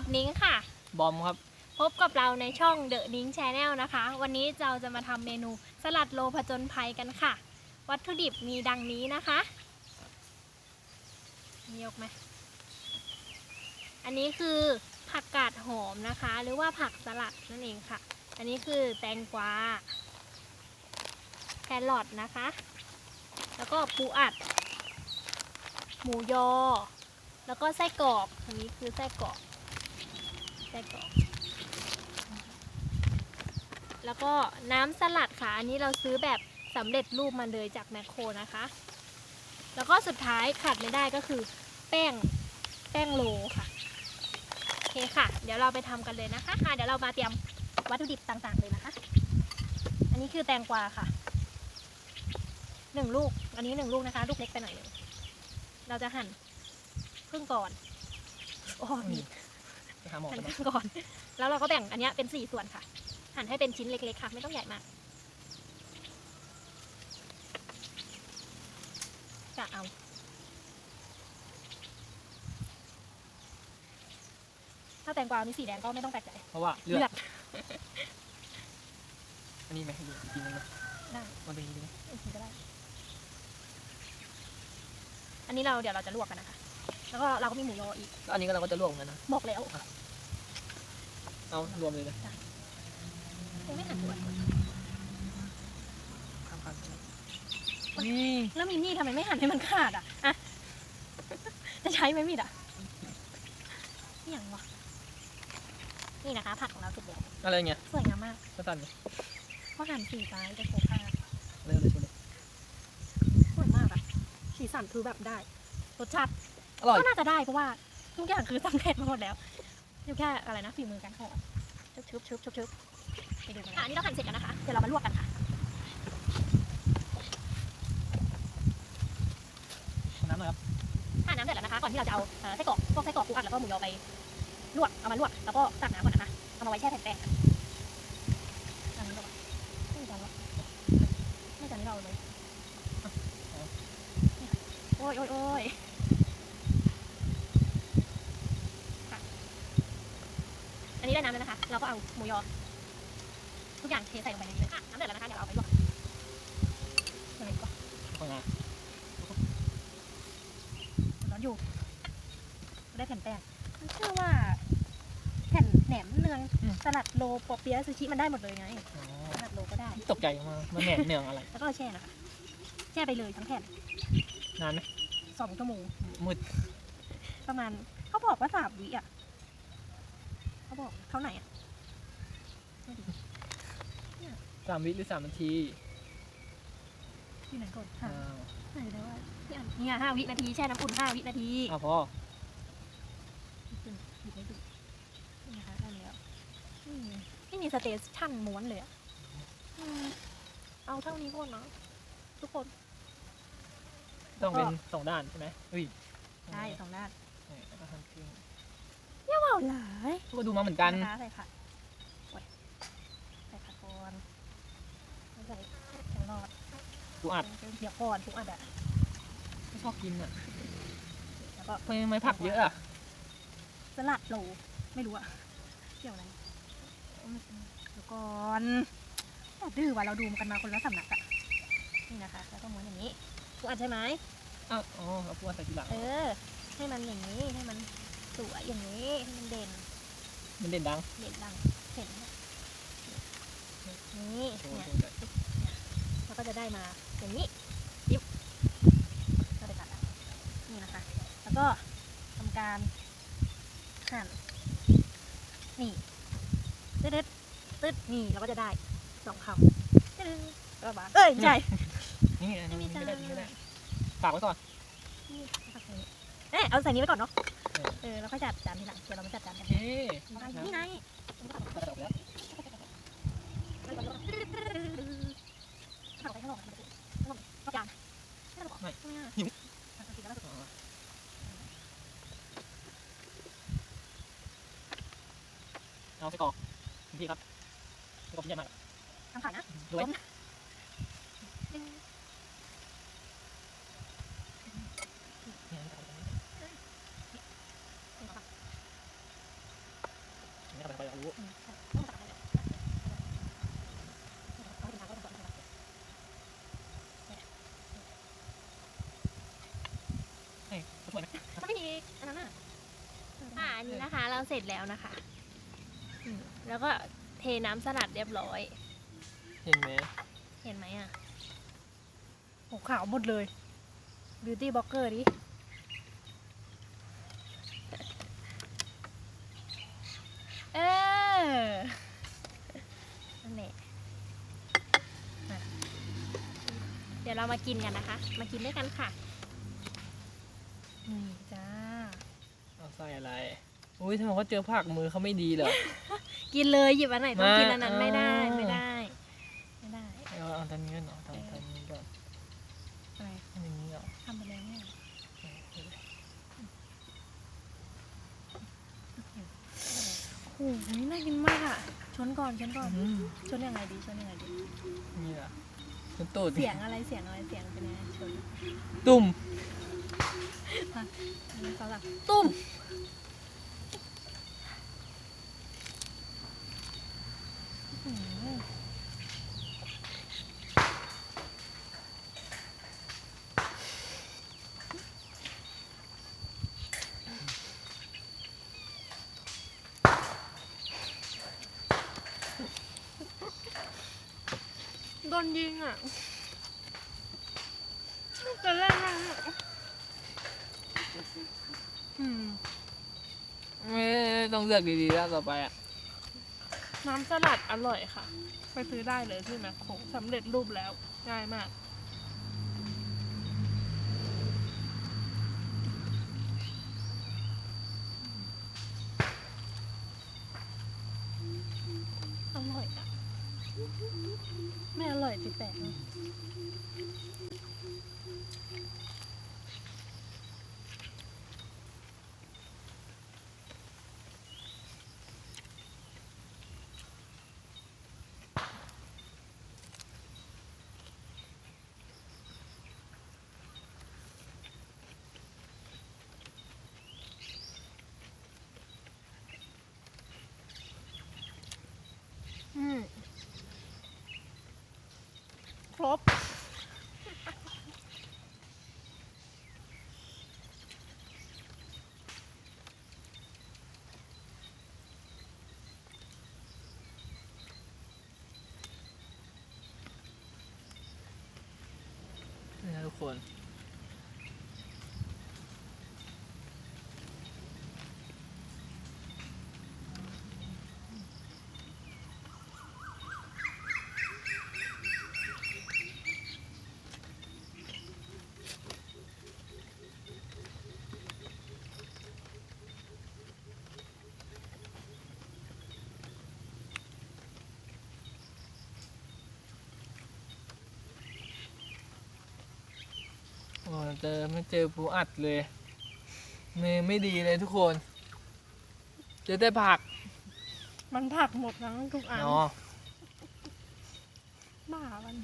กับนิ้งค่ะ บอมครับ พบกับเราในช่อง The Ning Channel นะคะ วันนี้เราจะมาทำเมนูสลัดโลผจญภัยกันค่ะ วัตถุดิบมีดังนี้นะคะมียกไหมอันนี้คือผักกาดหอมนะคะ หรือว่าผักสลัดนั่นเองค่ะ อันนี้คือแตงกวาแครอทนะคะ แล้วก็ปูอัด หมูยอ แล้วก็ไส้กรอก อันนี้คือไส้กรอก ไส้กรอกแล้วก็น้ำสลัดค่ะ อันนี้เราซื้อแบบสำเร็จรูปมาเลยจากแมคโครนะคะ แล้วก็สุดท้ายขาดไม่ได้ก็คือแป้งแป้งโรลค่ะ โอเคค่ะ เดี๋ยวเราไปทำกันเลยนะคะค่ะเดี๋ยวเรามาเตรียมวัตถุดิบต่างๆเลยนะคะ อันนี้คือแตงกวาค่ะหนึ่งลูก อันนี้หนึ่งลูกนะคะ ลูกเล็กไปหน่อยนึงเราจะหั่นครึ่งก่อน โอ้มีไป หาหมอหั่กันนครึ่งก่อน แล้วเราก็แบ่งอันเนี้ยเป็นสี่ส่วนค่ะ หั่นให้เป็นชิ้นเล็กๆค่ะ ไม่ต้องใหญ่มากกะเอา ถ้าแตงกวามีสีแดงก็ไม่ต้องแปลกใจเพราะว่าเลืเลืออดดอันนี้ไหมให้ดูกินนึงนะได้มันเป็นอย่างนี้ไหมอืมก็ได้ อันนี้เราเดี๋ยวเราจะลวกกันนะคะ แล้วก็เราก็มีหมูยออีกแล้วอันนี้ก็เราก็จะลวกเหมือนกันนะบอกแล้ว เอารวมเลยนะยังไม่หั่นด่วนข้ามๆนี่แล้วมีมีดทำไมไม่หั่นให้มันขาดอะอะจะใช้ไหมมีดอะนี่อย่างวะนี่นะคะ ผักของเราสุดแล้วอะไรเงี้ยสวยงามมากก็ตันเลยเพราะหั่นสีฟ้าจะโชว์ผ้าเลยเลยเลยสวยมากอะสีสันคือแบบได้รสชาติอร่อยก็น่าจะได้เพราะว่าทุกอย่างคือสำเร็จมาหมดแล้ว อยู่แค่อะไรนะฝีมือการห่อชุบชุบชุบชุบชุบไปดูกันนะอันนี้เราหั่นเสร็จกันนะคะเดี๋ยวเรามาลวกกันค่ะขอน้ำหน่อยครับถ้าน้ำเดือดแล้วนะคะก่อนที่เราจะเอาเอ่อไส้กรอกพวกไส้กรอกปูอัดแล้วก็หมูยอไปลวกเอามาลวกแล้วก็ตักน้ำก่อนนะคะเอามาไว้แช่แผ่นแป้งค่ะอันนี้ก็ว่าไม่จานวะไม่จานนี้เราเอาเลยโอ้ยโอ้ยโอ้ยค่ะ อันนี้ได้น้ำแล้วนะคะ เราก็เอาหมูยอ ทุกอย่างเทใส่ลงไปในนี้เลยค่ะน้ำเดือดแล้วนะคะ เดี๋ยวเราเอาไปลวกยังไงดีวะร้อนอยู่ ได้แผ่นแป้งมันเชื่อว่า แผ่นแหนมเนืองสลัดโลปอเปี๊ยะซูชิมันได้หมดเลยไง อ๋อสลัดโลก็ได้ ตกใจมากมันแหนมเนืองอะไร แล้วก็แช่นะคะ แช่ไปเลยทั้งแผ่นนานไหมสองชั่วโมงมืดประมาณเขาบอกว่าสามวิอะ เขาบอกเท่าไหร่อะไม่ดีสามวิหรือสามนาทีที่ไหนก่อนอ้าหาวไหนได้ว่าที่อันนี่ไงห้าวินาทีแช่น้ำอุ่นห้าวินาทีอ้าวพอหยิบไม่ดูนี่นะคะได้แล้วอืมไม่มีสเตชันม้วนเลยอะอืมเอาเท่านี้ก่อนเนาะทุกคน ต้องเป็นสองด้านใช่ไหมอุ้ยได้สองด้านใช่แล้วก็ทำครึ่ง เปล่าหลายก็ดูมาเหมือนกันนะคะใส่ผักโอ้ยใส่ผักก่อนแล้วใส่แครอทกูอัดเดี๋ยวก่อนทุกอันอะไม่ชอบกินอะแล้วก็ทำไมไม่ผักเยอะอะสลัดโหลไม่รู้อะเกี่ยวอะไรเดี๋ยวก่อนแต่ดื้อว่ะเราดูกันมาคนละสำนักอะนี่นะคะ แล้วก็ม้วนอย่างนี้ทุกอันใช่ไหมอ้าวอ๋อเอาปูอัดใส่ทีหลังเออให้มันอย่างนี้ให้มัน สวยอย่างนี้ให้มันเด่นมันเด่นดังเด่นดังเห็นไหมนี่โอ้เนี่ยโหแล้วก็จะได้มาอย่างนี้ยิบก็ได้ตัดแล้วนี่นะคะ แล้วก็ทำการหั่นนี่ตึ๊ดๆตึ๊ดนี่เราก็จะได้สองคำตึ๊ดๆระบาดเอ้ยไม่ใช่นี่ไงไม่มีไม่ได้จานไม่ได้ฝากไว้ก่อนนี่เอาใส่นี้เอ๊ะเอาใส่นี้ไว้ก่อนเนาะ เออเออแล้วค่อยจัดจานทีหลังเดี๋ยวเรามาจัดจานกันเฮ้นี่ไงตัดออกแล้วเอาไปข้างนอกกันข้างนอกก็จานไม่ต้องบอกไม่ง่ายหิวเอาไปกินแล้วก็อ๋อเอาไส้กรอกพี่ครับไส้กรอกใหญ่มากทำขายนะด้วย น อันนี้นะคะ เราเสร็จแล้วนะคะอืมแล้วก็เทน้ำสลัดเรียบร้อย เห็นไหมเห็นไหมอะโหขาวหมดเลย beauty blogger ดิ เออนั่นแหละมาเดี๋ยวเรามากินกันนะคะ มากินด้วยกันค่ะ นี่จ้า เอา ใส่อะไรอุ้ยทำไมเขาเจอผักมือเขาไม่ดีเหรอ กินเลยหยิบอันไหนต้องมากินอันนั้นไม่ได้อ่าไม่ได้ ไม่ได้เอาเอาทำนี้ก่อนเหรอทำทำนี้ก่อนอะไรทำอย่างนี้เหรอทำไปแล้วเนี่ยโอ้โหน่ากินมากอะชนก่อนชนก่อนอืมชนยังไงดีชนยังไงดี นี่เหรอคุณตูดเสียงอะไรเสียงอะไรเสียงเป็นยังไงชนตุ่มอันนี้เขาหลักตุ้มอื้อหือ โดนยิงอะจะเล่นมากอืมไม่ ต้องเลือกดีๆแล้วต่อไปอะ น้ำสลัดอร่อยค่ะ ไปซื้อได้เลยที่แมคโครสำเร็จรูปแล้ว ง่ายมาก อร่อยอะ ไม่อร่อยสิแปลกเนอะ อืม ครบ นี่ อ้เจอไม่เจอปูอัดเลยมือไม่ดีเลยทุกคน เจอแต่ผักมันผักหมดทั้งทุกอันเนาะบ้ามัน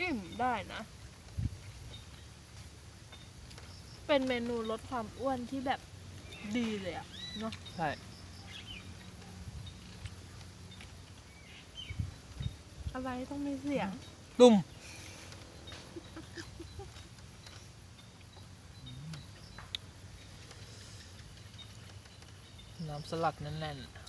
อิ่มได้นะ เป็นเมนูลดความอ้วนที่แบบดีเลยอะเนาะใช่ อะไรต้องมีเสียง ตุ่มน้ำสลัดแน่นๆ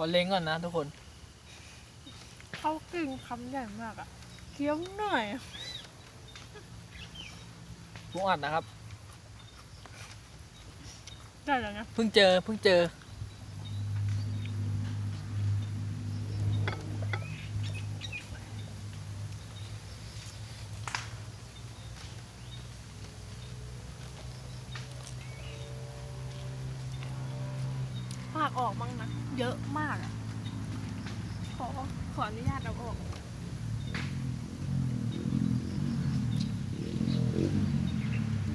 ขอเล้งก่อนนะทุกคน เขากินคำใหญ่มากอะเคี้ยวหน่อยปูอัดนะครับ ได้แล้วนะ เพิ่งเจอ เพิ่งเจอออกบ้างนะ เยอะมากอะขอขออนุญาตเอาออก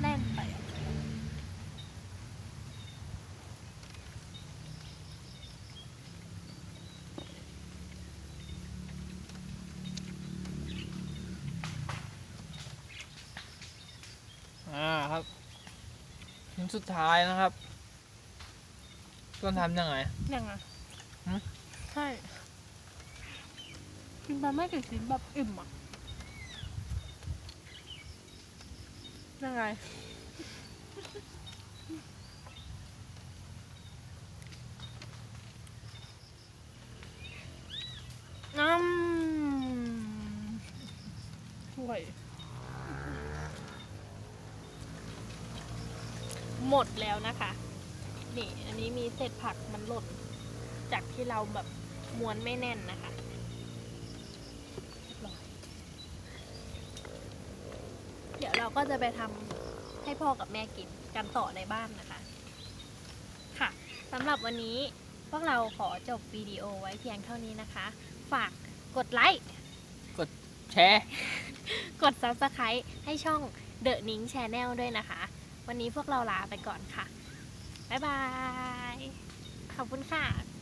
แน่นไป อ่าครับชิ้น สุดท้ายนะครับ ต้นทำยังไง ยังไงฮะใช่ กินไปไม่กี่ชิ้นแบบอิ่มอะ ยังไง อืมห่วย หมดแล้วนะคะ นี่อันนี้มีเศษผักมันหล่นจากที่เราแบบม้วนไม่แน่นนะคะเรียบร้อยเดี๋ยวเราก็จะไปทำให้พ่อกับแม่กินกันต่อในบ้านนะคะ ค่ะสำหรับวันนี้พวกเราขอจบวิดีโอไว้เพียงเท่านี้นะคะ ฝากกดไลค์แชร์ กด Subscribe ให้ช่อง The Ning Channel ด้วยนะคะ วันนี้พวกเราลาไปก่อนค่ะ บ๊ายบาย ขอบคุณค่ะ